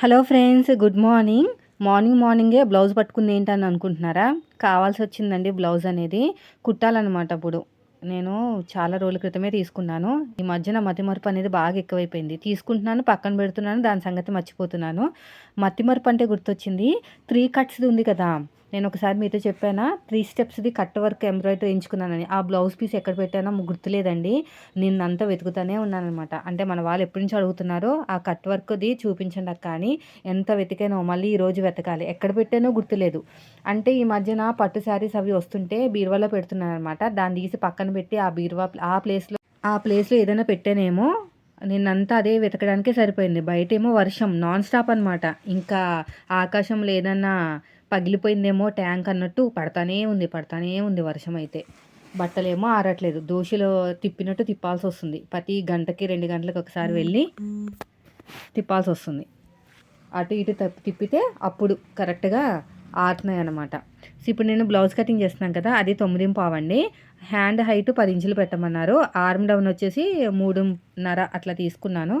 Hello friends good morning. Morning మార్నింగే blouse పట్టుకుంది ఏంటని అనుకుంటున్నారా? కావాల్సి వచ్చిందండి బ్లౌజ్ అనేది. కుట్టాలన్నమాట ఇప్పుడు నేను చాలా రోజుల క్రితమే తీసుకున్నాను. ఈ మధ్యన మతిమరుపు అనేది బాగా ఎక్కువైపోయింది. తీసుకుంటున్నాను పక్కన పెడుతున్నాను దాని సంగతి మర్చిపోతున్నాను. మతిమరుపు అంటే గుర్తొచ్చింది త్రీ కట్స్ది ఉంది కదా. నేను ఒకసారి మీతో చెప్పానా? త్రీ స్టెప్స్ది కట్ వర్క్ ఎంబ్రాయిడరీ ఎంచుకున్నానని. ఆ బ్లౌజ్ పీస్ ఎక్కడ పెట్టానో గుర్తులేదండి. నిన్నంతా వెతుకుతూనే ఉన్నానమాట అంటే మన వాళ్ళు ఎప్పటి నుంచి అడుగుతున్నారో ఆ కట్ వర్క్ది చూపించండి కానీ ఎంత వెతికానో మళ్ళీ ఈరోజు వెతకాలి. ఎక్కడ పెట్టానో గుర్తులేదు. అంటే ఈ మధ్యన పట్టు శారీస్ అవి వస్తుంటే బీరువాలో పెడుతున్నాను అనమాట దాన్ని తీసి పక్కన పెట్టి ఆ బీరువా ఆ ప్లేస్లో ఆ ప్లేస్లో ఏదైనా పెట్టానేమో నిన్నంతా అదే వెతకడానికే సరిపోయింది. బయట ఏమో వర్షం నాన్ స్టాప్ అనమాట ఇంకా ఆకాశంలో ఏదన్నా పగిలిపోయిందేమో ట్యాంక్ అన్నట్టు పడతానే ఉంది పడతానే ఉంది వర్షం అయితే బట్టలేమో ఆరట్లేదు. దోశలో తిప్పినట్టు తిప్పాల్సి వస్తుంది ప్రతి గంటకి రెండు గంటలకు ఒకసారి వెళ్ళి తిప్పాల్సి వస్తుంది అటు ఇటు తిప్పితే అప్పుడు కరెక్ట్గా ఆరుతున్నాయి అనమాట సో ఇప్పుడు నేను బ్లౌజ్ కటింగ్ చేస్తున్నాను కదా అది తొమ్మిది పావండి హ్యాండ్ హైట్ పది ఇంచులు పెట్టమన్నారు. ఆర్మ్ డౌన్ వచ్చేసి మూడున్నర అట్లా తీసుకున్నాను.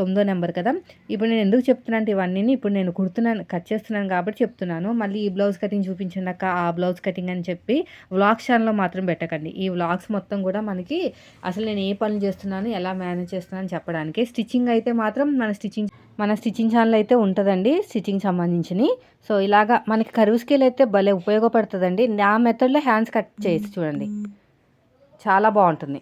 తొమ్మిదో నెంబర్ కదా. ఇప్పుడు నేను ఎందుకు చెప్తున్నాను అంటే ఇవన్నీ ఇప్పుడు నేను కుడుతున్నాను కట్ చేస్తున్నాను కాబట్టి చెప్తున్నాను. మళ్ళీ ఈ బ్లౌజ్ కటింగ్ చూపించండి అక్క ఆ బ్లౌజ్ కటింగ్ అని చెప్పి వ్లాగ్స్ ఛానల్లో మాత్రం పెట్టకండి. ఈ వ్లాగ్స్ మొత్తం కూడా మనకి అసలు నేను ఏ పనులు చేస్తున్నాను ఎలా మేనేజ్ చేస్తున్నాను చెప్పడానికి. స్టిచ్చింగ్ అయితే మాత్రం మన స్టిచ్చింగ్ మన స్టిచ్చింగ్ ఛానల్ అయితే ఉంటుందండి స్టిచ్చింగ్ సంబంధించినవి. సో ఇలాగా మనకి కరువు స్కేల్ అయితే భలే ఉపయోగపడుతుందండి. నా మెథడ్లో హ్యాండ్స్ కట్ చేసి చూడండి. చాలా బాగుంటుంది.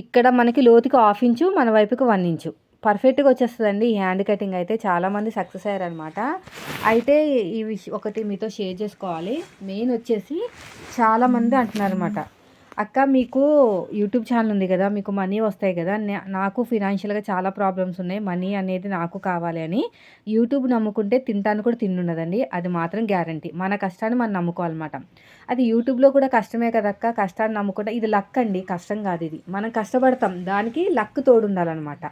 ఇక్కడ మనకి లోతుకి హాఫ్ ఇంచు మన వైపుకి వన్ ఇంచు. పర్ఫెక్ట్గా వచ్చేస్తుందండి. ఈ హ్యాండ్ కటింగ్ అయితే చాలామంది సక్సెస్ అయ్యారనమాట అయితే ఈ విష ఒకటి మీతో షేర్ చేసుకోవాలి. మెయిన్ వచ్చేసి చాలామంది అంటున్నారనమాట అక్క మీకు యూట్యూబ్ ఛానల్ ఉంది కదా మీకు మనీ వస్తాయి కదా నాకు ఫినాన్షియల్గా చాలా ప్రాబ్లమ్స్ ఉన్నాయి. మనీ అనేది నాకు కావాలి అని యూట్యూబ్ నమ్ముకుంటే తింటాను కూడా తిన్నున్నదండి అది మాత్రం గ్యారంటీ మన కష్టాన్ని మనం నమ్ముకోవాలన్నమాట. అది యూట్యూబ్లో కూడా కష్టమే కదక్క కష్టాన్ని నమ్ముకుంటే ఇది లక్ అండి. కష్టం కాదు ఇది. మనం కష్టపడతాం. దానికి లక్ తోడు ఉండాలన్నమాట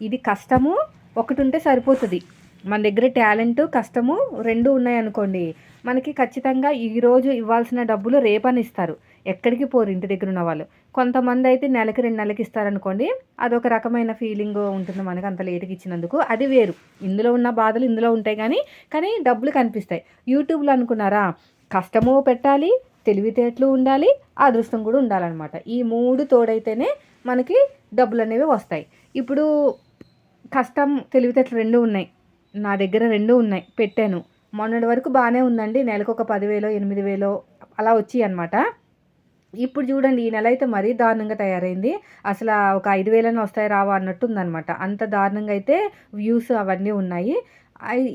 ఇది కష్టము ఒకటి ఉంటే సరిపోతుంది. మన దగ్గర టాలెంట్ కష్టము రెండు ఉన్నాయనుకోండి మనకి ఖచ్చితంగా ఈరోజు ఇవ్వాల్సిన డబ్బులు రేపని ఇస్తారు ఎక్కడికి పోరు ఇంటి దగ్గర ఉన్న వాళ్ళు. కొంతమంది అయితే నెలకి రెండు నెలలకి ఇస్తారనుకోండి అదొక రకమైన ఫీలింగ్ ఉంటుంది మనకు అంత లేటుకి ఇచ్చినందుకు. అది వేరు. ఇందులో ఉన్న బాధలు ఇందులో ఉంటాయి కానీ కానీ డబ్బులు కనిపిస్తాయి. యూట్యూబ్లో అనుకున్నారా? కష్టము పెట్టాలి తెలివితేటలు ఉండాలి అదృష్టం కూడా ఉండాలన్నమాట. ఈ మూడు తోడైతేనే మనకి డబ్బులు అనేవి వస్తాయి. ఇప్పుడు కష్టం తెలివితేటలు రెండు ఉన్నాయి. నా దగ్గర రెండు ఉన్నాయి. పెట్టాను. మొన్నటి వరకు బాగానే ఉందండి. నెలకు ఒక పదివేలో ఎనిమిది వేలో అలా వచ్చాయి అనమాట ఇప్పుడు చూడండి ఈ నెల అయితే మరీ దారుణంగా తయారైంది. అసలు ఒక ఐదు వేలైనా వస్తాయి రావా అన్నట్టు ఉందనమాట అంత దారుణంగా అయితే వ్యూస్ అవన్నీ ఉన్నాయి.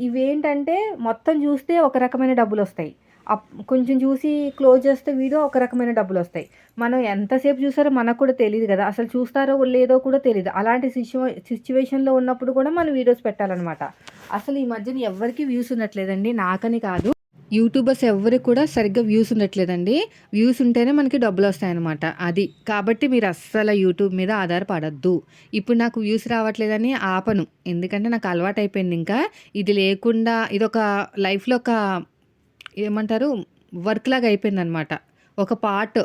ఇవేంటంటే మొత్తం చూస్తే ఒక రకమైన డబ్బులు వస్తాయి. కొంచెం చూసి క్లోజ్ చేస్తే వీడియో ఒక రకమైన డబ్బులు వస్తాయి. మనం ఎంతసేపు చూసారో మనకు కూడా తెలియదు కదా. అసలు చూస్తారో లేదో కూడా తెలియదు అలాంటి సిచ్యువే సిచ్యువేషన్లో ఉన్నప్పుడు కూడా మనం వీడియోస్ పెట్టాలన్నమాట. అసలు ఈ మధ్యన ఎవరికి వ్యూస్ ఉండట్లేదండి. నాకని కాదు. యూట్యూబర్స్ ఎవరికి కూడా సరిగ్గా వ్యూస్ ఉండట్లేదండి. వ్యూస్ ఉంటేనే మనకి డబ్బులు వస్తాయన్నమాట. అది కాబట్టి మీరు అస్సలు యూట్యూబ్ మీద ఆధారపడద్దు. ఇప్పుడు నాకు వ్యూస్ రావట్లేదని ఆపను. ఎందుకంటే నాకు అలవాటు అయిపోయింది ఇంకా. ఇది లేకుండా ఇది ఒక లైఫ్లో ఒక ఏమంటారు? వర్క్ లాగా అయిపోయింది అనమాట ఒక పార్ట్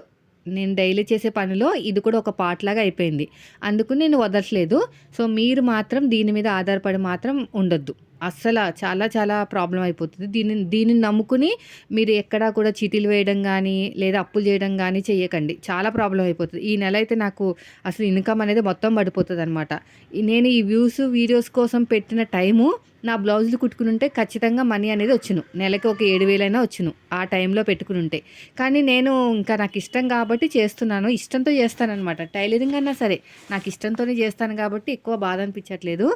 నేను డైలీ చేసే పనిలో ఇది కూడా ఒక పార్ట్ లాగా అయిపోయింది. అందుకు నేను వదలట్లేదు. సో మీరు మాత్రం దీని మీద ఆధారపడి మాత్రం ఉండొద్దు. అస్సలు చాలా చాలా ప్రాబ్లం అయిపోతుంది. దీన్ని దీనిని నమ్ముకుని మీరు ఎక్కడా కూడా చీటీలు వేయడం కానీ లేదా అప్పులు చేయడం కానీ చేయకండి చాలా ప్రాబ్లం అయిపోతుంది. ఈ నెల అయితే నాకు అసలు ఇన్కమ్ అనేది మొత్తం పడిపోతుంది అనమాట నేను ఈ వ్యూస్ వీడియోస్ కోసం పెట్టిన టైము నా బ్లౌజులు కుట్టుకుని ఉంటే ఖచ్చితంగా మనీ అనేది వచ్చును. నెలకి ఒక ఏడు వేలైనా వచ్చును ఆ టైంలో పెట్టుకుని ఉంటే. కానీ నేను ఇంకా నాకు ఇష్టం కాబట్టి చేస్తున్నాను. ఇష్టంతో చేస్తానమాట టైలరింగ్ అన్నా సరే నాకు ఇష్టంతోనే చేస్తాను కాబట్టి ఎక్కువ బాధ అనిపించట్లేదు.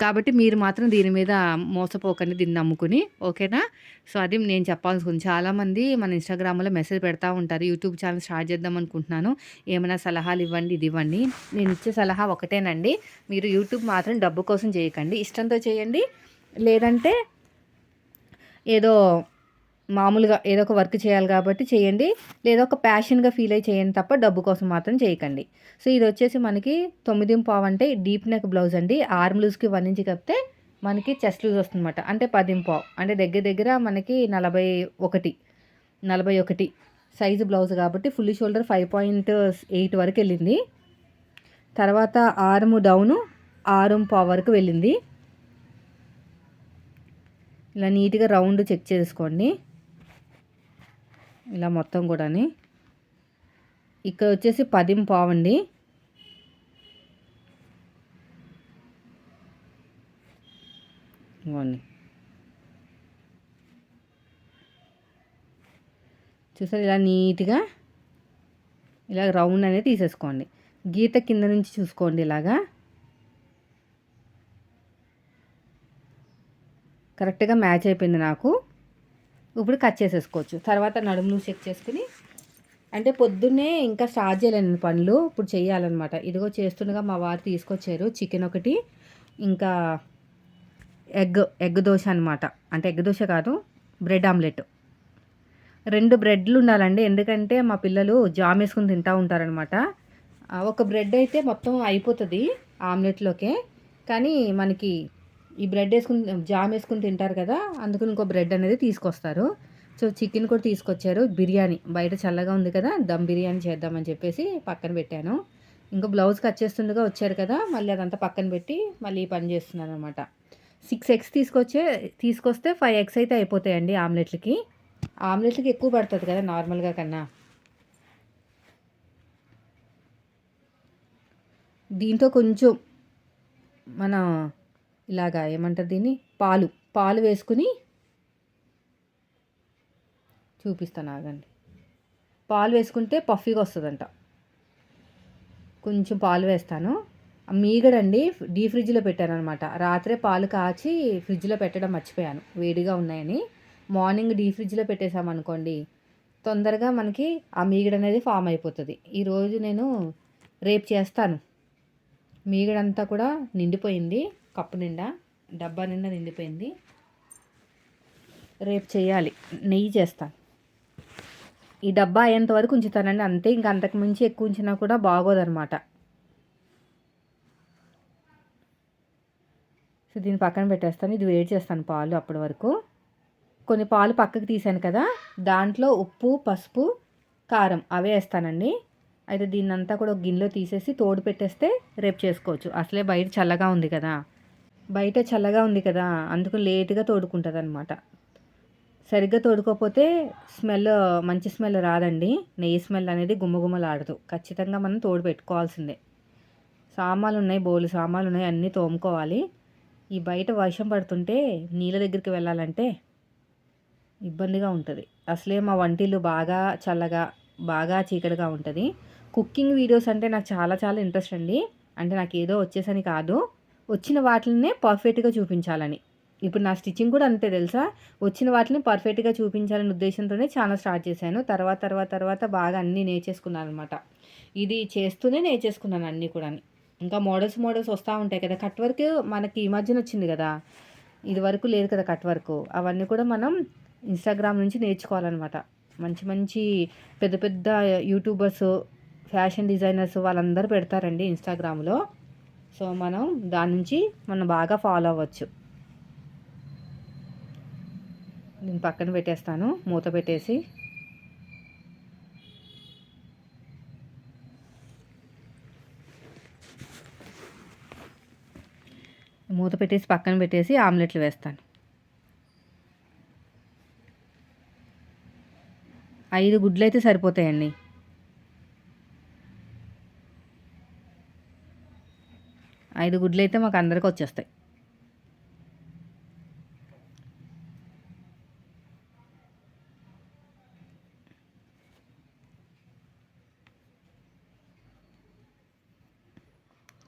కాబట్టి మీరు మాత్రం దీని మీద మోసపోకండి దీన్ని నమ్ముకుని. ఓకేనా? సో అది నేను చెప్పాల్సి చాలామంది మన ఇన్స్టాగ్రామ్లో మెసేజ్ పెడతా ఉంటారు. యూట్యూబ్ ఛానల్ స్టార్ట్ చేద్దాం అనుకుంటున్నాను. ఏమైనా సలహాలు ఇవ్వండి ఇది ఇవ్వండి. నేను ఇచ్చే సలహా ఒకటేనండి. మీరు యూట్యూబ్ మాత్రం డబ్బు కోసం చేయకండి. ఇష్టంతో చేయండి. లేదంటే ఏదో మామూలుగా ఏదో ఒక వర్క్ చేయాలి కాబట్టి చేయండి. లేదా ఒక ప్యాషన్గా ఫీల్ అయ్యి చేయండి తప్ప డబ్బు కోసం మాత్రం చేయకండి. సో ఇది వచ్చేసి మనకి తొమ్మిది పావు అంటే డీప్ నెక్ బ్లౌజ్ అండి. ఆర్మ్ లూజ్కి వన్ ఇంచ్ కప్తే మనకి చెస్ట్ లూజ్ వస్తుందన్నమాట. అంటే పదింపావు. అంటే దగ్గర దగ్గర మనకి నలభై ఒకటి. నలభై ఒకటి. సైజు బ్లౌజ్ కాబట్టి full shoulder five point eight వరకు వెళ్ళింది. తర్వాత ఆర్మ్ డౌను ఆరుం పావు వరకు వెళ్ళింది. ఇలా నీట్గా రౌండ్ చెక్ చేసుకోండి. ఇలా మొత్తం కూడాని. ఇక్కడ వచ్చేసి పదిం అండి ఇవ్వండి. చూసారు ఇలా నీట్గా ఇలా రౌండ్ అనేది తీసేసుకోండి. గీత కింద నుంచి చూసుకోండి ఇలాగా. కరెక్ట్గా మ్యాచ్ అయిపోయింది నాకు. ఇప్పుడు కట్ చేసేసుకోవచ్చు. తర్వాత నడుములు చెక్ చేసుకుని. అంటే పొద్దున్నే ఇంకా స్టార్ట్ చేయలేను పనులు. ఇప్పుడు చేయాలన్నమాట. ఇదిగో చేస్తుండగా మా వారు తీసుకొచ్చారు. చికెన్ ఒకటి. ఇంకా ఎగ్ ఎగ్ దోశ అనమాట అంటే ఎగ్ దోశ కాదు బ్రెడ్ ఆమ్లెట్. రెండు బ్రెడ్లు ఉండాలండి. ఎందుకంటే మా పిల్లలు జామ్ వేసుకుని తింటూ ఉంటారనమాట ఒక బ్రెడ్ అయితే మొత్తం అయిపోతుంది ఆమ్లెట్లోకే. కానీ మనకి ఈ బ్రెడ్ వేసుకుని జామ్ వేసుకుని తింటారు కదా అందుకని ఇంకో బ్రెడ్ అనేది తీసుకొస్తారు. సో చికెన్ కూడా తీసుకొచ్చారు. బిర్యానీ. బయట చల్లగా ఉంది కదా దమ్ బిర్యానీ చేద్దామని చెప్పేసి పక్కన పెట్టాను. ఇంకా బ్లౌజ్ కట్ చేస్తుండగా వచ్చారు కదా మళ్ళీ అదంతా పక్కన పెట్టి మళ్ళీ పని చేస్తున్నాను అనమాట సిక్స్ ఎగ్స్ తీసుకొచ్చే తీసుకొస్తే ఫైవ్ ఎగ్స్ అయితే అయిపోతాయండి ఆమ్లెట్లకి. ఆమ్లెట్లకి ఎక్కువ పడుతుంది కదా నార్మల్గా కన్నా. దీంతో కొంచెం మన ఇలాగా ఏమంటారు దీన్ని? పాలు పాలు వేసుకుని చూపిస్తాను ఆగండి. పాలు వేసుకుంటే పఫీగా వస్తుందంట. కొంచెం పాలు వేస్తాను. మీగడండి డీ ఫ్రిడ్జ్లో పెట్టాను అనమాట రాత్రే పాలు కాచి ఫ్రిడ్జ్లో పెట్టడం మర్చిపోయాను. వేడిగా ఉన్నాయని. మార్నింగ్ డీ ఫ్రిడ్జ్లో పెట్టేసామనుకోండి తొందరగా మనకి ఆ మీగడ అనేది ఫామ్ అయిపోతుంది. ఈరోజు నేను రేపు చేస్తాను. మీగడంతా కూడా నిండిపోయింది కప్పు నిండా డబ్బా నిండా నిండిపోయింది. రేపు చేయాలి నెయ్యి చేస్తాను ఈ డబ్బా అయ్యేంత వరకు ఉంచుతానండి. అంతే ఇంకా అంతకు మించి ఎక్కువ ఉంచినా కూడా బాగోదనమాట సో దీన్ని పక్కన పెట్టేస్తాను. ఇది వేడి చేస్తాను పాలు అప్పటి వరకు. కొన్ని పాలు పక్కకు తీసాను కదా దాంట్లో ఉప్పు పసుపు కారం అవే వేస్తానండి. అయితే దీన్నంతా కూడా ఒక గిన్నెలో తీసేసి తోడు పెట్టేస్తే రేపు చేసుకోవచ్చు. అసలే బయట చల్లగా ఉంది కదా. బయట చల్లగా ఉంది కదా అందుకు లేట్గా తోడుకుంటుంది అనమాట సరిగ్గా తోడుకోకపోతే స్మెల్ మంచి స్మెల్ రాదండి. నెయ్యి స్మెల్ అనేది గుమ్మగుమ్మలాడదు ఖచ్చితంగా మనం తోడు పెట్టుకోవాల్సిందే. సామాన్లు ఉన్నాయి బోలు సామాన్లు ఉన్నాయి అన్నీ తోముకోవాలి. ఈ బయట వర్షం పడుతుంటే నీళ్ళ దగ్గరికి వెళ్ళాలంటే ఇబ్బందిగా ఉంటుంది. అసలే మా వంటిల్లు బాగా చల్లగా బాగా చీకటిగా ఉంటుంది. కుకింగ్ వీడియోస్ అంటే నాకు చాలా చాలా ఇంట్రెస్ట్ అండి. అంటే నాకు ఏదో వచ్చేసని కాదు. వచ్చిన వాటినే పర్ఫెక్ట్గా చూపించాలని. ఇప్పుడు నా స్టిచ్చింగ్ కూడా అంతే తెలుసా? వచ్చిన వాటిని పర్ఫెక్ట్గా చూపించాలనే ఉద్దేశంతోనే చాలా స్టార్ట్ చేశాను. తర్వాత తర్వాత తర్వాత బాగా అన్నీ నేర్చేసుకున్నాను అనమాట ఇది చేస్తూనే నేర్చేసుకున్నాను అన్నీ కూడా ఇంకా మోడల్స్ మోడల్స్ వస్తూ ఉంటాయి కదా. కట్ వర్క్ మనకి ఈ మధ్యన వచ్చింది కదా. ఇది వరకు లేదు కదా కట్ వర్క్. అవన్నీ కూడా మనం ఇన్స్టాగ్రామ్ నుంచి నేర్చుకోవాలన్నమాట. మంచి మంచి పెద్ద పెద్ద యూట్యూబర్స్ ఫ్యాషన్ డిజైనర్స్ వాళ్ళందరూ పెడతారండి ఇన్స్టాగ్రామ్లో సో మనం దాని నుంచి మనం బాగా ఫాలో అవ్వచ్చు. నేను పక్కన పెట్టేస్తాను. మూత పెట్టేసి మూత పెట్టేసి పక్కన పెట్టేసి ఆమ్లెట్లు వేస్తాను. ఐదు గుడ్లు అయితే సరిపోతాయండి. ఐదు గుడ్లు అయితే మాకు అందరికి వచ్చేస్తాయి.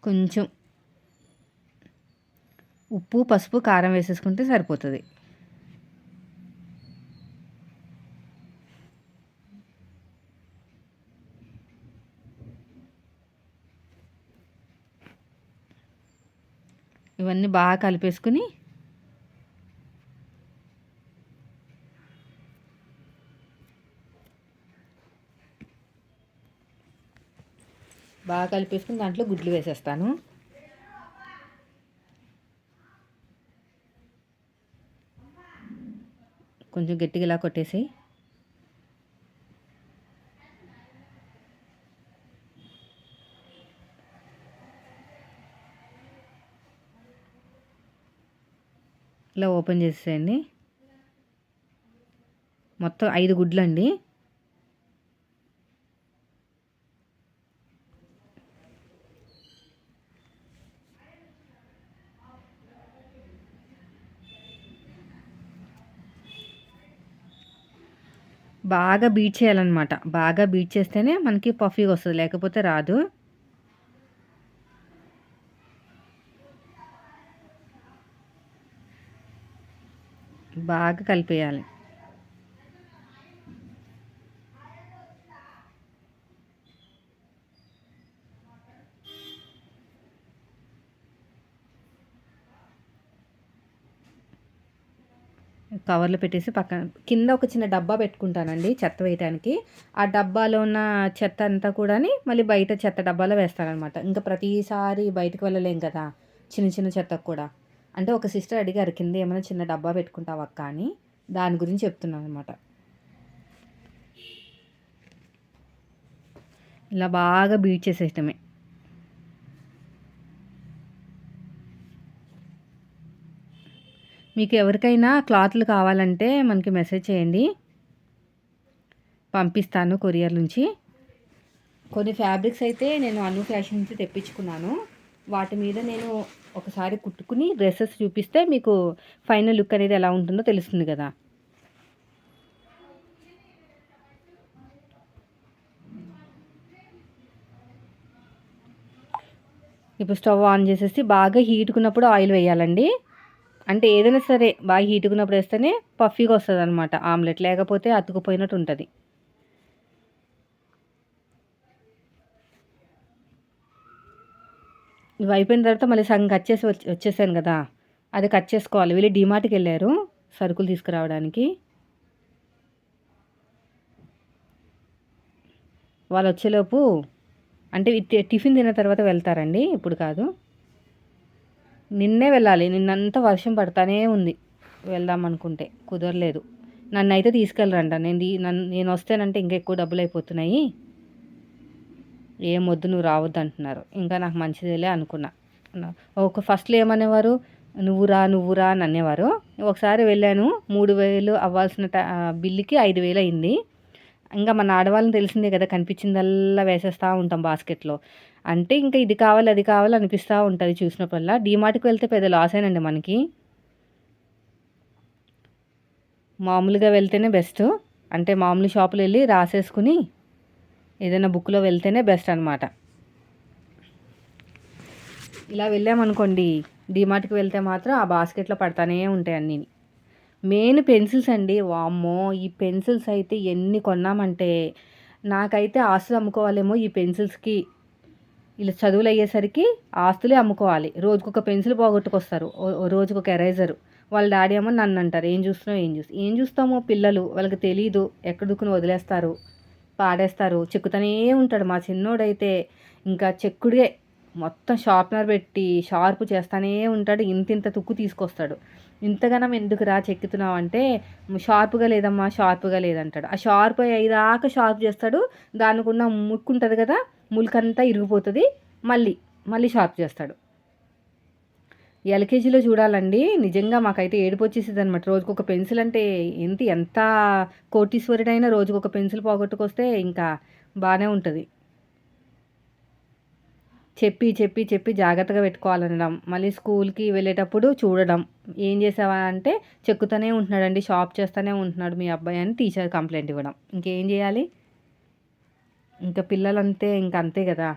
కొంచెం ఉప్పు పసుపు కారం వేసేసుకుంటే సరిపోతుంది. ఇవన్నీ బాగా కలిపేసుకుని బాగా కలిపేసుకుని దాంట్లో గుడ్లు వేసేస్తాను. కొంచెం గట్టిగా ఇలా కొట్టేసి ఇలా ఓపెన్ చేసేయండి మొత్తం ఐదు గుడ్లు అండి బాగా బీట్ చేయాలన్నమాట. బాగా బీట్ చేస్తేనే మనకి పఫీగా వస్తుంది. లేకపోతే రాదు. బాగా కలిపేయాలి. కవర్లో పెట్టేసి పక్కన కింద ఒక చిన్న డబ్బా పెట్టుకుంటానండి చెత్త వేయటానికి. ఆ డబ్బాలో ఉన్న చెత్త అంతా కూడా మళ్ళీ బయట చెత్త డబ్బాలో వేస్తానమాట ఇంకా ప్రతిసారి బయటకు వెళ్ళలేం కదా చిన్న చిన్న చెత్తకు కూడా. అంటే ఒక సిస్టర్ అడిగారు కింద ఏమైనా చిన్న డబ్బా పెట్టుకుంటావా అక్క? అని. దాని గురించి చెప్తున్నాను అనమాట ఇలా బాగా బీట్ చేసేయటమే. మీకు ఎవరికైనా క్లాత్లు కావాలంటే మనకి మెసేజ్ చేయండి. పంపిస్తాను కొరియర్ నుంచి. కొన్ని ఫ్యాబ్రిక్స్ అయితే నేను అను ఫ్యాషన్ నుంచి తెప్పించుకున్నాను. వాటి మీద నేను ఒకసారి కుట్టుకుని డ్రెస్సెస్ చూపిస్తే మీకు ఫైనల్ లుక్ అనేది ఎలా ఉంటుందో తెలుస్తుంది కదా. ఇప్పుడు స్టవ్ ఆన్ చేసేసి బాగా హీట్కున్నప్పుడు ఆయిల్ వేయాలండి. అంటే ఏదైనా సరే బాగా హీట్కున్నప్పుడు వేస్తేనే పఫీగా వస్తుంది అనమాట ఆమ్లెట్ లేకపోతే అతుకుపోయినట్టు ఉంటుంది. ఇవి అయిపోయిన తర్వాత మళ్ళీ సగం కట్ చేసి వచ్చేసాను కదా. అది కట్ చేసుకోవాలి. వీళ్ళు డిమార్ట్కి వెళ్ళారు సరుకులు తీసుకురావడానికి. వాళ్ళు వచ్చేలోపు అంటే టిఫిన్ తిన్న తర్వాత వెళ్తారండి. ఇప్పుడు కాదు. నిన్నే వెళ్ళాలి. నిన్నంతా వర్షం పడతానే ఉంది. వెళ్దాం అనుకుంటే. కుదరలేదు. నన్ను అయితే తీసుకెళ్ళరంట. నేను నన్ను నేను వస్తేనంటే ఇంకా ఎక్కువ డబ్బులు అయిపోతున్నాయి ఏం వద్దు నువ్వు రావద్దు అంటున్నారు ఇంకా నాకు మంచిదేలే అనుకున్నా. ఒక ఫస్ట్లో ఏమనేవారు? నువ్వు రా నువ్వు రా అని అనేవారు. ఒకసారి వెళ్ళాను. మూడు వేలు అవ్వాల్సిన బిల్లుకి ఐదు వేలు అయింది. ఇంకా మన ఆడవాళ్ళని తెలిసిందే కదా కనిపించిందల్లా వేసేస్తూ ఉంటాం బాస్కెట్లో. అంటే ఇంకా ఇది కావాలి అది కావాలి అనిపిస్తూ ఉంటుంది చూసినప్పుడల్లా. డీమార్ట్కి వెళ్తే పెద్ద లాస్ అయినండి మనకి. మామూలుగా వెళ్తేనే బెస్ట్ అంటే మామూలు షాపులు వెళ్ళి రాసేసుకుని ఏదైనా బుక్లో వెళ్తేనే బెస్ట్ అనమాట ఇలా వెళ్ళామనుకోండి డిమార్ట్కి వెళ్తే మాత్రం ఆ బాస్కెట్లో పడతానే ఉంటాయి అన్నీ. మెయిన్ పెన్సిల్స్ అండి. వామ్మో ఈ పెన్సిల్స్ అయితే ఎన్ని కొన్నామంటే నాకైతే ఆస్తులు అమ్ముకోవాలేమో ఈ పెన్సిల్స్కి ఇలా చదువులు అయ్యేసరికి ఆస్తులే అమ్ముకోవాలి. రోజుకొక పెన్సిల్ పోగొట్టుకొస్తారు. రోజుకొక ఎరేజరు. వాళ్ళ డాడీ ఏమో నన్ను అంటారు. ఏం చూస్తున్నావు ఏం చూసి ఏం చూస్తామో పిల్లలు వాళ్ళకి తెలియదు ఎక్కడ దుక్కుని వదిలేస్తారు? పాడేస్తారు. చెక్కుతూనే ఉంటాడు. మా చిన్నోడైతే ఇంకా చెక్కుడే మొత్తం షార్ప్నర్ పెట్టి షార్ప్ చేస్తానే ఉంటాడు. ఇంత ఇంత తుక్కు తీసుకొస్తాడు. ఇంతగానం ఎందుకు రా చెక్కుతున్నావు అంటే షార్ప్గా లేదమ్మా షార్ప్గా లేదంటాడు. ఆ షార్ప్ అయ్యేదాకా షార్ప్ చేస్తాడు. దానికి ఉన్న ముక్కు ఉంటుంది కదా ముల్కంతా ఇరిగిపోతుంది మళ్ళీ మళ్ళీ షార్ప్ చేస్తాడు. ఎల్కేజీలో చూడాలండి నిజంగా మాకైతే ఏడుపు అనమాట రోజుకు ఒక పెన్సిల్ అంటే ఎంత ఎంత కోటీశ్వరుడైనా రోజుకు ఒక పెన్సిల్ పోగొట్టుకొస్తే ఇంకా బాగానే ఉంటుంది. చెప్పి చెప్పి చెప్పి జాగ్రత్తగా పెట్టుకోవాలనడం మళ్ళీ స్కూల్కి వెళ్ళేటప్పుడు చూడడం. ఏం చేసావా అంటే చెక్కుతూనే ఉంటున్నాడండి షాప్ చేస్తూనే ఉంటున్నాడు మీ అబ్బాయి అని టీచర్ కంప్లైంట్ ఇవ్వడం. ఇంకేం చేయాలి? ఇంకా పిల్లలంతే ఇంక అంతే కదా.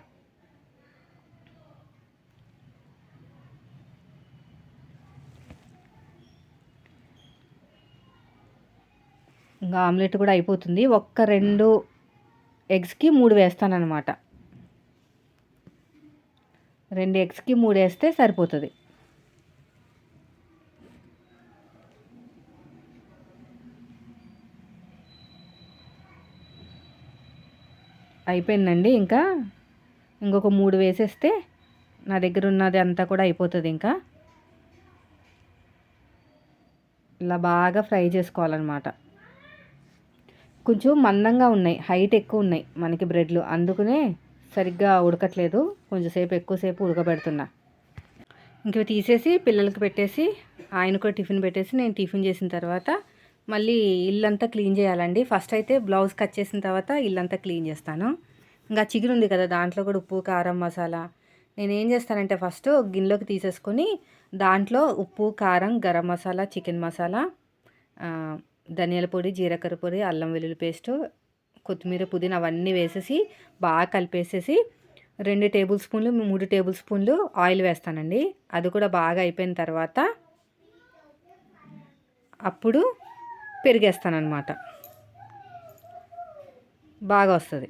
ఇంకా ఆమ్లెట్ కూడా అయిపోతుంది. ఒక్క రెండు ఎగ్స్కి మూడు వేస్తానన్నమాట. రెండు ఎగ్స్కి మూడు వేస్తే సరిపోతుంది. అయిపోయిందండి ఇంకా. ఇంకొక మూడు వేసేస్తే నా దగ్గర ఉన్నది అంతా కూడా అయిపోతుంది ఇంకా. ఇలా బాగా ఫ్రై చేసుకోవాలన్నమాట. కొంచెం మందంగా ఉన్నాయి హైట్ ఎక్కువ ఉన్నాయి మనకి బ్రెడ్లు. అందుకనే సరిగ్గా ఉడకట్లేదు కొంచెంసేపు ఎక్కువసేపు ఉడకబెడుతున్నా. ఇంక తీసేసి పిల్లలకి పెట్టేసి ఆయన కూడా టిఫిన్ పెట్టేసి నేను టిఫిన్ చేసిన తర్వాత మళ్ళీ ఇల్లంతా క్లీన్ చేయాలండి. ఫస్ట్ అయితే బ్లౌజ్ కట్ చేసిన తర్వాత ఇల్లంతా క్లీన్ చేస్తాను. ఇంకా చికెన్ ఉంది కదా దాంట్లో కూడా ఉప్పు కారం మసాలా. నేను ఏం చేస్తానంటే ఫస్ట్ గిన్నెలోకి తీసేసుకొని దాంట్లో ఉప్పు కారం గరం మసాలా చికెన్ మసాలా ధనియాల పొడి జీలకర్ర పొడి అల్లం వెల్లుల్లి పేస్టు కొత్తిమీర పుదీనా అవన్నీ వేసేసి బాగా కలిపేసేసి రెండు టేబుల్ స్పూన్లు మూడు టేబుల్ స్పూన్లు ఆయిల్ వేస్తానండి. అది కూడా బాగా అయిపోయిన తర్వాత అప్పుడు పెరిగేస్తానమాట బాగా వస్తుంది.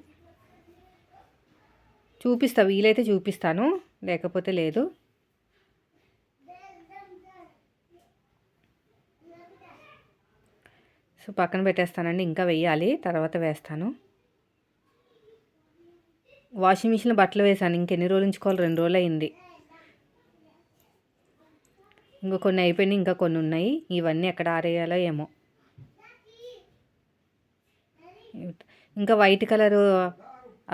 చూపిస్తా వీలైతే చూపిస్తాను లేకపోతే లేదు. సో పక్కన పెట్టేస్తానండి ఇంకా వెయ్యాలి తర్వాత వేస్తాను. వాషింగ్ మిషన్ బట్టలు వేసాను ఇంకెన్ని రోజులు ఉంచుకోవాలి? రెండు రోజులు అయింది. ఇంకా కొన్ని అయిపోయినాయి ఇంకా కొన్ని ఉన్నాయి. ఇవన్నీ ఎక్కడ ఆరేయాలో ఏమో. ఇంకా వైట్ కలరు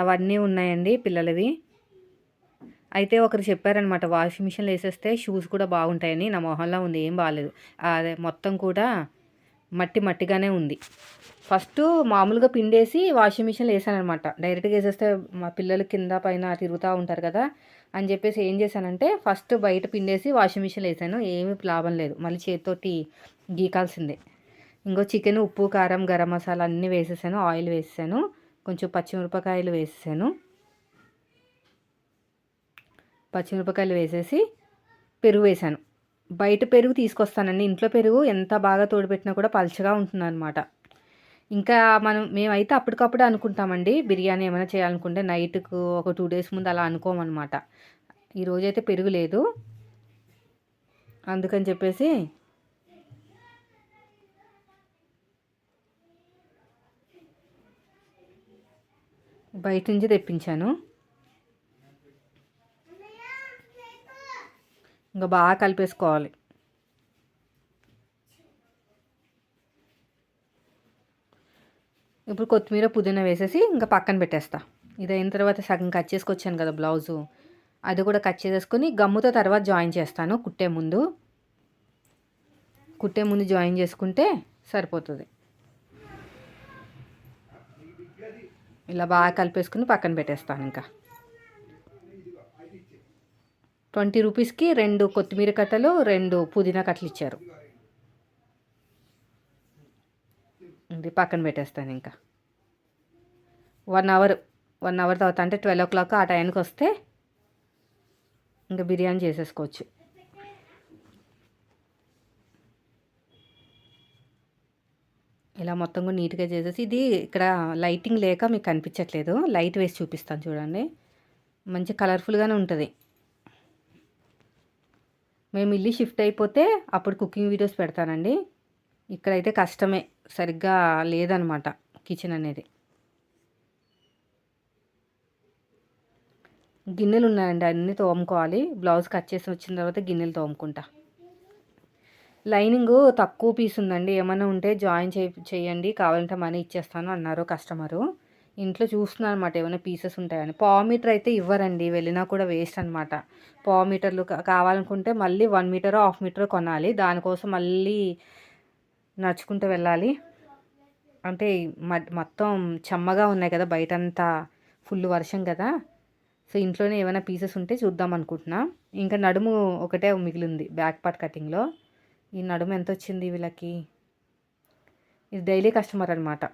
అవన్నీ ఉన్నాయండి పిల్లలవి. అయితే ఒకరు చెప్పారనమాట వాషింగ్ మిషన్లో వేసేస్తే షూస్ కూడా బాగుంటాయని. నా మొహంలో ఉంది ఏం బాగాలేదు అదే మొత్తం కూడా మట్టి మట్టిగానే ఉంది. ఫస్ట్ మామూలుగా పిండేసి వాషింగ్ మిషన్లో వేసానమాట డైరెక్ట్గా వేసేస్తే మా పిల్లలు కింద పైన తిరుగుతూ ఉంటారు కదా అని చెప్పేసి ఏం చేశానంటే ఫస్ట్ బయట పిండేసి వాషింగ్ మిషన్లో వేసాను. ఏమీ లాభం లేదు. మళ్ళీ చేతితోటి గీకాల్సిందే. ఇంకో చికెన్ ఉప్పు కారం గరం మసాలా అన్నీ వేసేసాను ఆయిల్ వేసేసాను కొంచెం పచ్చిమిరపకాయలు వేసేసాను. పచ్చిమిరపకాయలు వేసేసి పెరుగు వేసాను. బయట పెరుగు తీసుకొస్తానండి. ఇంట్లో పెరుగు ఎంత బాగా తోడుపెట్టినా కూడా పలుచగా ఉంటుంది అనమాట ఇంకా మనం మేమైతే అప్పటికప్పుడు అనుకుంటామండి బిర్యానీ ఏమైనా చేయాలనుకుంటే నైట్కు ఒక టూ డేస్ ముందు అలా అనుకోమన్నమాట. ఈరోజైతే పెరుగు లేదు. అందుకని చెప్పేసి బయట నుంచి తెప్పించాను. ఇంకా బాగా కలిపేసుకోవాలి. ఇప్పుడు కొత్తిమీర పుదీనా వేసేసి ఇంకా పక్కన పెట్టేస్తా. ఇది అయిన తర్వాత సగం కట్ చేసుకొచ్చాను కదా బ్లౌజు. అది కూడా కట్ చేసేసుకొని గమ్ముతో తర్వాత జాయిన్ చేస్తాను. కుట్టే ముందు. కుట్టే ముందు జాయిన్ చేసుకుంటే సరిపోతుంది. ఇలా బాగా కలిపేసుకుని పక్కన పెట్టేస్తాను ఇంకా. ట్వంటీ రూపీస్కి రెండు కొత్తిమీర కట్టలు రెండు పుదీనా కట్టలు ఇచ్చారు. ఇది పక్కన పెట్టేస్తాను ఇంకా. వన్ అవర్ వన్ అవర్ తర్వాత అంటే ట్వెల్వ్ ఓ క్లాక్ ఆ టైంకి వస్తే ఇంకా బిర్యానీ చేసేసుకోవచ్చు. ఇలా మొత్తం కూడా నీట్గా చేసేసి ఇది ఇక్కడ లైటింగ్ లేక మీకు కనిపించట్లేదు. లైట్ వేసి చూపిస్తాను చూడండి. మంచి కలర్ఫుల్గానే ఉంటుంది. మేము ఇల్లు షిఫ్ట్ అయిపోతే అప్పుడు కుకింగ్ వీడియోస్ పెడతానండి. ఇక్కడైతే కష్టమే. సరిగ్గా లేదనమాట కిచెన్ అనేది. గిన్నెలు ఉన్నాయండి. అన్నీ తోముకోవాలి. బ్లౌజ్ కట్ చేసి వచ్చిన తర్వాత గిన్నెలు తోముకుంటా. లైనింగ్ తక్కువ పీస్ ఉందండి. ఏమైనా ఉంటే జాయిన్ చే చేయండి కావాలంటే మనీ ఇచ్చేస్తాను అన్నారు కస్టమరు. ఇంట్లో చూస్తున్నాను అనమాట ఏమైనా పీసెస్ ఉంటాయని. పావు మీటర్ అయితే ఇవ్వరండి. వెళ్ళినా కూడా వేస్ట్ అనమాట పావు మీటర్లు కావాలనుకుంటే మళ్ళీ వన్ మీటర్ హాఫ్ మీటర్ కొనాలి. దానికోసం మళ్ళీ నడుచుకుంటూ వెళ్ళాలి. అంటే మొత్తం చెమ్మగా ఉన్నాయి కదా బయటంతా. ఫుల్ వర్షం కదా. సో ఇంట్లోనే ఏమైనా పీసెస్ ఉంటే చూద్దాం అనుకుంటున్నా. ఇంకా నడుము ఒకటే మిగిలింది. బ్యాక్ పార్ట్ కటింగ్లో. ఈ నడుము ఎంత వచ్చింది వీళ్ళకి? ఇది డైలీ కస్టమర్ అనమాట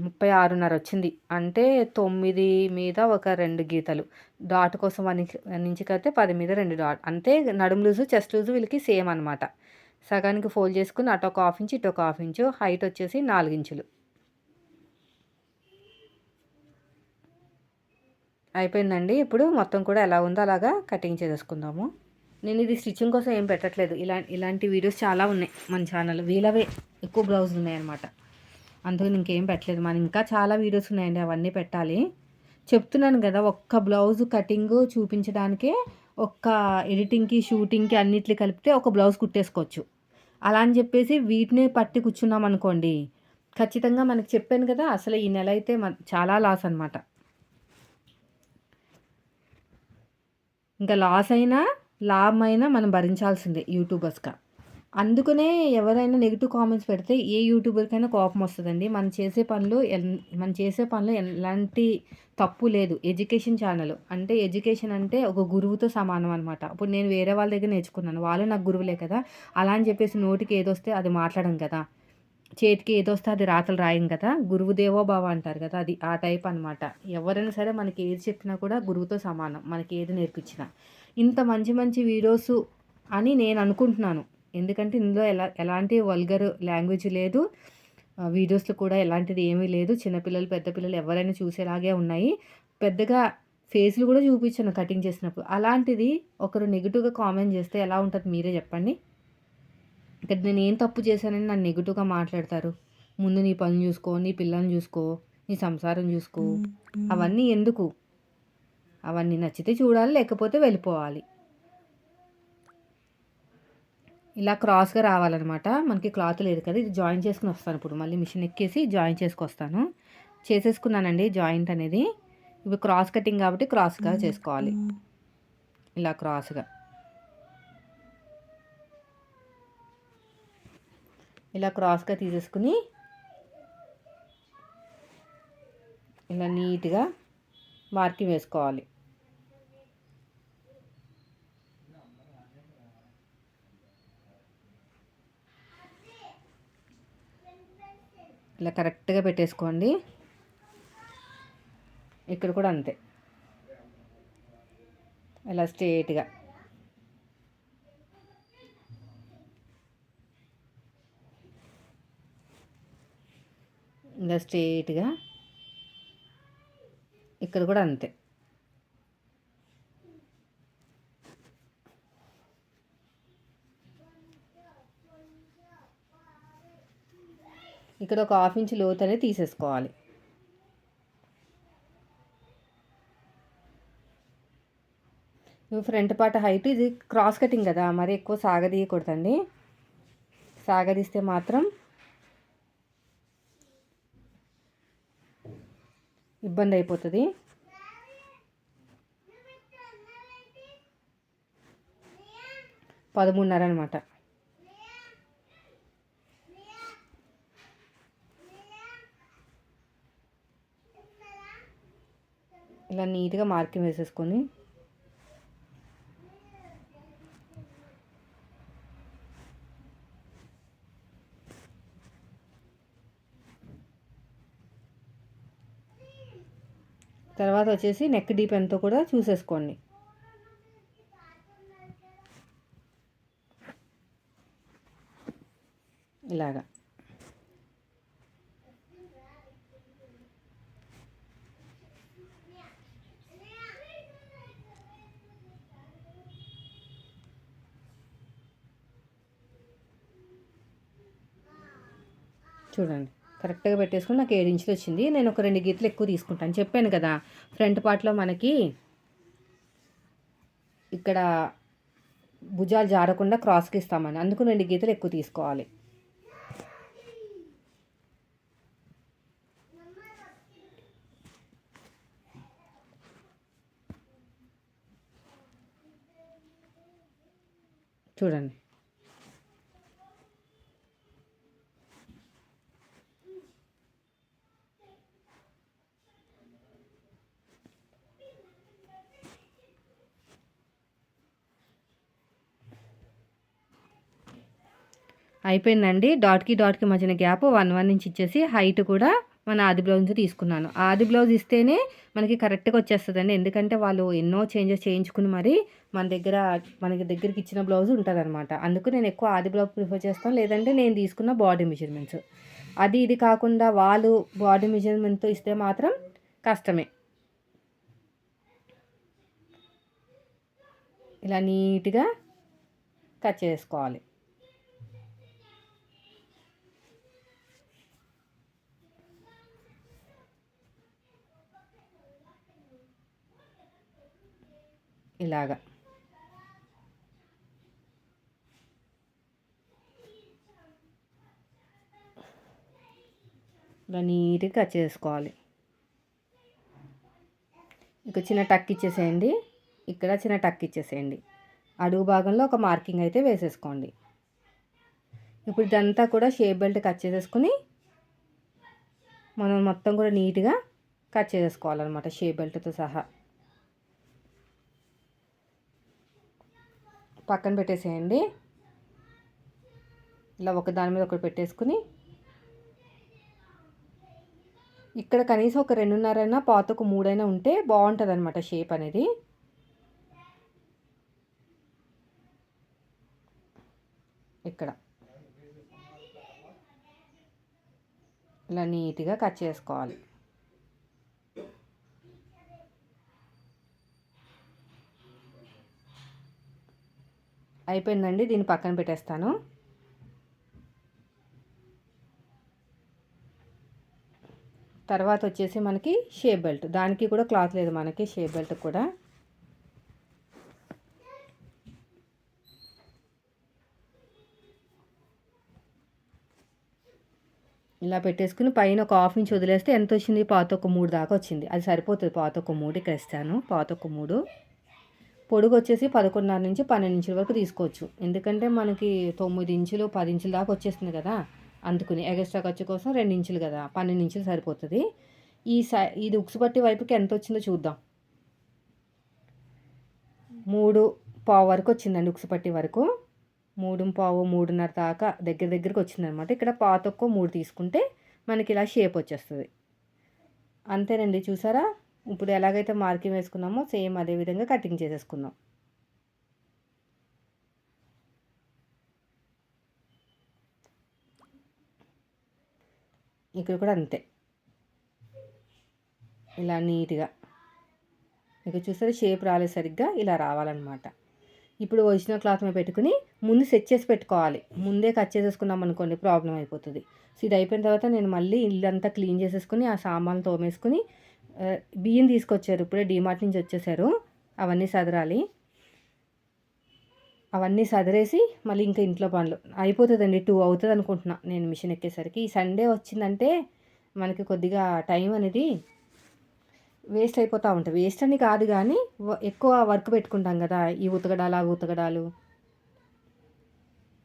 ముప్పై ఆరున్నర వచ్చింది. అంటే తొమ్మిది మీద ఒక రెండు గీతలు. డాట్ కోసం వన్ ఇంచ్ వన్ ఇంచ్ కడితే పది మీద రెండు డాట్. అంతే నడుము లూజు చెస్ట్ లూజు వీళ్ళకి సేమ్ అనమాట సగానికి ఫోల్డ్ చేసుకుని అటు ఒక హాఫ్ ఇంచ్ ఇటు ఒక హాఫ్ ఇంచు హైట్ వచ్చేసి నాలుగు ఇంచులు. అయిపోయిందండి. ఇప్పుడు మొత్తం కూడా ఎలా ఉందో అలాగా కటింగ్ చేసేసుకుందాము. నేను ఇది స్టిచ్చింగ్ కోసం ఏం పెట్టట్లేదు. ఇలా ఇలాంటి వీడియోస్ చాలా ఉన్నాయి మన ఛానల్. వీలవే ఎక్కువ బ్లౌజ్ ఉన్నాయన్నమాట అందుకని ఇంకేం పెట్టలేదు. మన ఇంకా చాలా వీడియోస్ ఉన్నాయండి అవన్నీ పెట్టాలి. చెప్తున్నాను కదా ఒక్క బ్లౌజ్ కటింగ్ చూపించడానికే ఒక్క ఎడిటింగ్కి షూటింగ్కి అన్నిట్లు కలిపితే ఒక బ్లౌజ్ కుట్టేసుకోవచ్చు. అలా అని చెప్పేసి వీటినే పట్టి కూర్చున్నాం అనుకోండి ఖచ్చితంగా మనకు చెప్పాను కదా అసలు ఈ నెల అయితే చాలా లాస్ అనమాట ఇంకా లాస్ అయినా లాభం అయినా మనం భరించాల్సిందే యూట్యూబర్స్గా. అందుకనే ఎవరైనా నెగిటివ్ కామెంట్స్ పెడితే ఏ యూట్యూబర్కైనా కోపం వస్తుందండి. మనం చేసే పనులు మనం చేసే పనులు ఎలాంటి తప్పు లేదు. ఎడ్యుకేషన్ ఛానల్ అంటే ఎడ్యుకేషన్ అంటే ఒక గురువుతో సమానం అనమాట ఇప్పుడు నేను వేరే వాళ్ళ దగ్గర నేర్చుకున్నాను. వాళ్ళు నాకు గురువులే కదా. అలా అని చెప్పేసి నోటికి ఏదొస్తే అది మాట్లాడడం కదా. చేతికి ఏదొస్తే అది రాతలు రాయం కదా. గురువుదేవో బావ అంటారు కదా. అది ఆ టైప్ అనమాట ఎవరైనా సరే మనకి ఏది చెప్పినా కూడా గురువుతో సమానం. మనకి ఏది నేర్పించినా. ఇంత మంచి మంచి వీడియోస్ అని నేను అనుకుంటున్నాను. ఎందుకంటే ఇందులో ఎలా ఎలాంటి వల్గర్ లాంగ్వేజ్ లేదు. వీడియోస్లో కూడా ఎలాంటిది ఏమీ లేదు. చిన్నపిల్లలు పెద్ద పిల్లలు ఎవరైనా చూసేలాగే ఉన్నాయి. పెద్దగా ఫేస్లు కూడా చూపించాను కటింగ్ చేసినప్పుడు. అలాంటిది ఒకరు నెగిటివ్గా కామెంట్ చేస్తే ఎలా ఉంటుంది మీరే చెప్పండి. ఇక్కడ నేను ఏం తప్పు చేశానని నన్ను నెగిటివ్గా మాట్లాడతారు. ముందు నీ పని చూసుకో నీ పిల్లల్ని చూసుకో నీ సంసారం చూసుకో. అవన్నీ ఎందుకు? అవన్నీ నచ్చితే చూడాలి లేకపోతే వెళ్ళిపోవాలి. ఇలా క్రాస్గా రావాలన్నమాట. మనకి క్లాత్ లేదు కదా ఇది జాయిన్ చేసుకుని వస్తాను ఇప్పుడు. మళ్ళీ మిషన్ ఎక్కేసి జాయిన్ చేసుకొస్తాను. చేసేసుకున్నానండి జాయింట్ అనేది. ఇప్పుడు క్రాస్ కటింగ్ కాబట్టి క్రాస్గా చేసుకోవాలి. ఇలా క్రాస్గా. ఇలా క్రాస్గా తీసేసుకుని ఇలా నీట్గా మార్కింగ్ వేసుకోవాలి. ఇలా కరెక్ట్గా పెట్టేసుకోండి. ఇక్కడ కూడా అంతే. ఇలా స్ట్రేట్గా. ఇలా స్ట్రేట్గా. ఇక్కడ కూడా అంతే. ఇక్కడ ఒక హాఫ్ ఇంచ్ లోతు అనేది తీసేసుకోవాలి. ఫ్రంట్ పార్ట్ హైట్ ఇది క్రాస్ కటింగ్ కదా మరి ఎక్కువ సాగదీయకూడదండి. సాగదీస్తే మాత్రం ఇబ్బంది అయిపోతుంది. పదమూడున్నర అనమాట ఇలా నీట్గా మార్కింగ్ వేసేసుకొని తర్వాత వచ్చేసి నెక్ డీప్ ఎంతో కూడా చూసేసుకోండి. ఇలాగా. చూడండి. కరెక్ట్గా పెట్టేసుకుని నాకు ఏడు ఇంచులు వచ్చింది. నేను ఒక రెండు గీతలు ఎక్కువ తీసుకుంటాను. చెప్పాను కదా. ఫ్రంట్ పార్ట్లో మనకి ఇక్కడ భుజాలు జారకుండా క్రాస్కి ఇస్తామని. అందుకు రెండు గీతలు ఎక్కువ తీసుకోవాలి. చూడండి. అయిపోయిందండి. డాట్కి డాట్కి మధ్యన గ్యాప్ వన్ వన్ ఇంచ్ ఇచ్చేసి హైట్ కూడా మన ఆది బ్లౌజ్ తీసుకున్నాను. ఆది బ్లౌజ్ ఇస్తేనే మనకి కరెక్ట్గా వచ్చేస్తుందండి. ఎందుకంటే వాళ్ళు ఎన్నో చేంజెస్ చేయించుకుని మరి మన దగ్గర మనకి దగ్గరికి ఇచ్చిన బ్లౌజ్ ఉంటుంది అనమాట అందుకు నేను ఎక్కువ ఆది బ్లౌజ్ ప్రిఫర్ చేస్తాను. లేదంటే నేను తీసుకున్న బాడీ మెజర్మెంట్స్. అది ఇది కాకుండా వాళ్ళు బాడీ మెజర్మెంట్తో ఇస్తే మాత్రం కష్టమే. ఇలా నీట్గా కట్ చేసుకోవాలి. ఇలాగా. ఇలా నీట్గా కట్ చేసుకోవాలి. ఇక చిన్న టక్ ఇచ్చేసేయండి. ఇక్కడ చిన్న టక్ ఇచ్చేసేయండి. అడుగు భాగంలో ఒక మార్కింగ్ అయితే వేసేసుకోండి. ఇప్పుడు ఇదంతా కూడా షేప్ బెల్ట్ కట్ చేసేసుకుని మనం మొత్తం కూడా నీట్గా కట్ చేసేసుకోవాలన్నమాట షేప్ బెల్ట్తో సహా. పక్కన పెట్టేసేయండి. ఇలా ఒక దాని మీద ఒకటి పెట్టేసుకుని ఇక్కడ కనీసం ఒక రెండున్నరైనా పాత ఒక మూడైనా ఉంటే బాగుంటుంది అనమాట షేప్ అనేది. ఇక్కడ. ఇలా నీట్గా కట్ చేసుకోవాలి. అయిపోయిందండి దీన్ని పక్కన పెట్టేస్తాను. తర్వాత వచ్చేసి మనకి షేప్ బెల్ట్. దానికి కూడా క్లాత్ లేదు మనకి షేప్ బెల్ట్ కూడా. ఇలా పెట్టేసుకుని పైన ఒక హాఫ్ ఇంచ్ వదిలేస్తే ఎంత వచ్చింది? పాత ఒక మూడు దాకా వచ్చింది. అది సరిపోతుంది. పాత ఒక మూడు ఇక్కడ ఇస్తాను. పాత ఒక మూడు. పొడుగు వచ్చేసి పదకొండున్నర నుంచి పన్నెండు ఇంచుల వరకు తీసుకోవచ్చు. ఎందుకంటే మనకి తొమ్మిది ఇంచులు పది ఇంచుల దాకా వచ్చేస్తుంది కదా. అందుకుని ఎగస్ట్రా ఖర్చు కోసం రెండు ఇంచులు కదా. పన్నెండు ఇంచులు సరిపోతుంది. ఈ సై ఇది ఉక్సు పట్టి వైపుకి ఎంత వచ్చిందో చూద్దాం. మూడు పావు వరకు వచ్చిందండి ఉక్సు పట్టి వరకు. మూడు పావు మూడున్నర దాకా దగ్గర దగ్గరికి వచ్చిందనమాట. ఇక్కడ పాతొక్క మూడు తీసుకుంటే మనకి ఇలా షేప్ వచ్చేస్తుంది. అంతేనండి. చూసారా? ఇప్పుడు ఎలాగైతే మార్కింగ్ వేసుకున్నామో సేమ్ అదే విధంగా కటింగ్ చేసేసుకుందాం. ఇక్కడ కూడా అంతే. ఇలా నీట్గా. ఇక చూస్తే షేప్ రాలేదు సరిగ్గా ఇలా రావాలన్నమాట. ఇప్పుడు ఒరిజినల్ క్లాత్ మీద పెట్టుకుని ముందు సెట్ చేసి పెట్టుకోవాలి. ముందే కట్ చేసేసుకున్నాం అనుకోండి ప్రాబ్లం అయిపోతుంది. సో ఇది అయిపోయిన తర్వాత నేను మళ్ళీ ఇల్లంతా క్లీన్ చేసేసుకుని ఆ సామాన్లు తోమేసుకుని బియ్యం తీసుకొచ్చారు ఇప్పుడే డీమార్ట్ నుంచి వచ్చేసారు. అవన్నీ సదరాలి. అవన్నీ సదిరేసి మళ్ళీ ఇంకా ఇంట్లో పనులు. అయిపోతుందండి టూ అవుతుంది అనుకుంటున్నా నేను మిషన్ ఎక్కేసరికి. ఈ సండే వచ్చిందంటే మనకి కొద్దిగా టైం అనేది వేస్ట్ అయిపోతూ ఉంటుంది. వేస్ట్ అని కాదు కానీ ఎక్కువ వర్క్ పెట్టుకుంటాం కదా ఈ ఉతకడాలు ఆ ఉతకడాలు.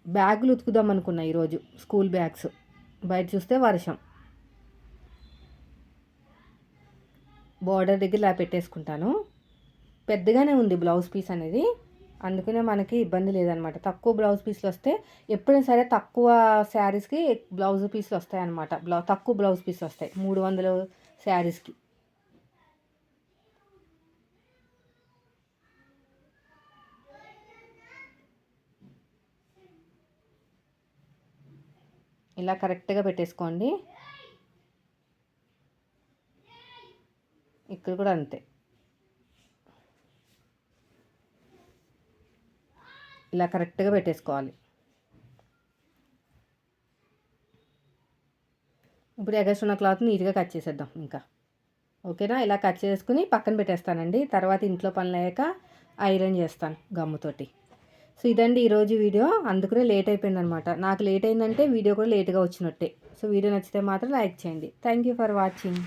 బ్యాగులు ఉతుకుదాం అనుకున్నా ఈరోజు స్కూల్ బ్యాగ్స్. బయట చూస్తే వర్షం. బార్డర్ దగ్గర ఇలా పెట్టేసుకుంటాను. పెద్దగానే ఉంది బ్లౌజ్ పీస్ అనేది. అందుకనే మనకి ఇబ్బంది లేదనమాట. తక్కువ బ్లౌజ్ పీస్లు వస్తే ఎప్పుడైనా సరే తక్కువ శారీస్కి బ్లౌజ్ పీస్లు వస్తాయి అనమాట బ్లౌ తక్కువ బ్లౌజ్ పీస్లు వస్తాయి మూడు వందల శారీస్కి. ఇలా కరెక్ట్గా పెట్టేసుకోండి. ఇక్కడ కూడా అంతే. ఇలా కరెక్ట్గా పెట్టేసుకోవాలి. ఇప్పుడు ఎగస్ట్ ఉన్న క్లాత్ నీట్గా కట్ చేసేద్దాం ఇంకా. ఓకేనా? ఇలా కట్ చేసుకుని పక్కన పెట్టేస్తానండి. తర్వాత ఇంట్లో పని లేక ఐరన్ చేస్తాను గమ్ముతోటి. సో ఇదండి ఈరోజు వీడియో. అందుకనే లేట్ అయిపోయిందనమాట. నాకు లేట్ అయిందంటే వీడియో కూడా లేట్గా వచ్చినట్టే. సో వీడియో నచ్చితే మాత్రం లైక్ చేయండి. Thank you for watching.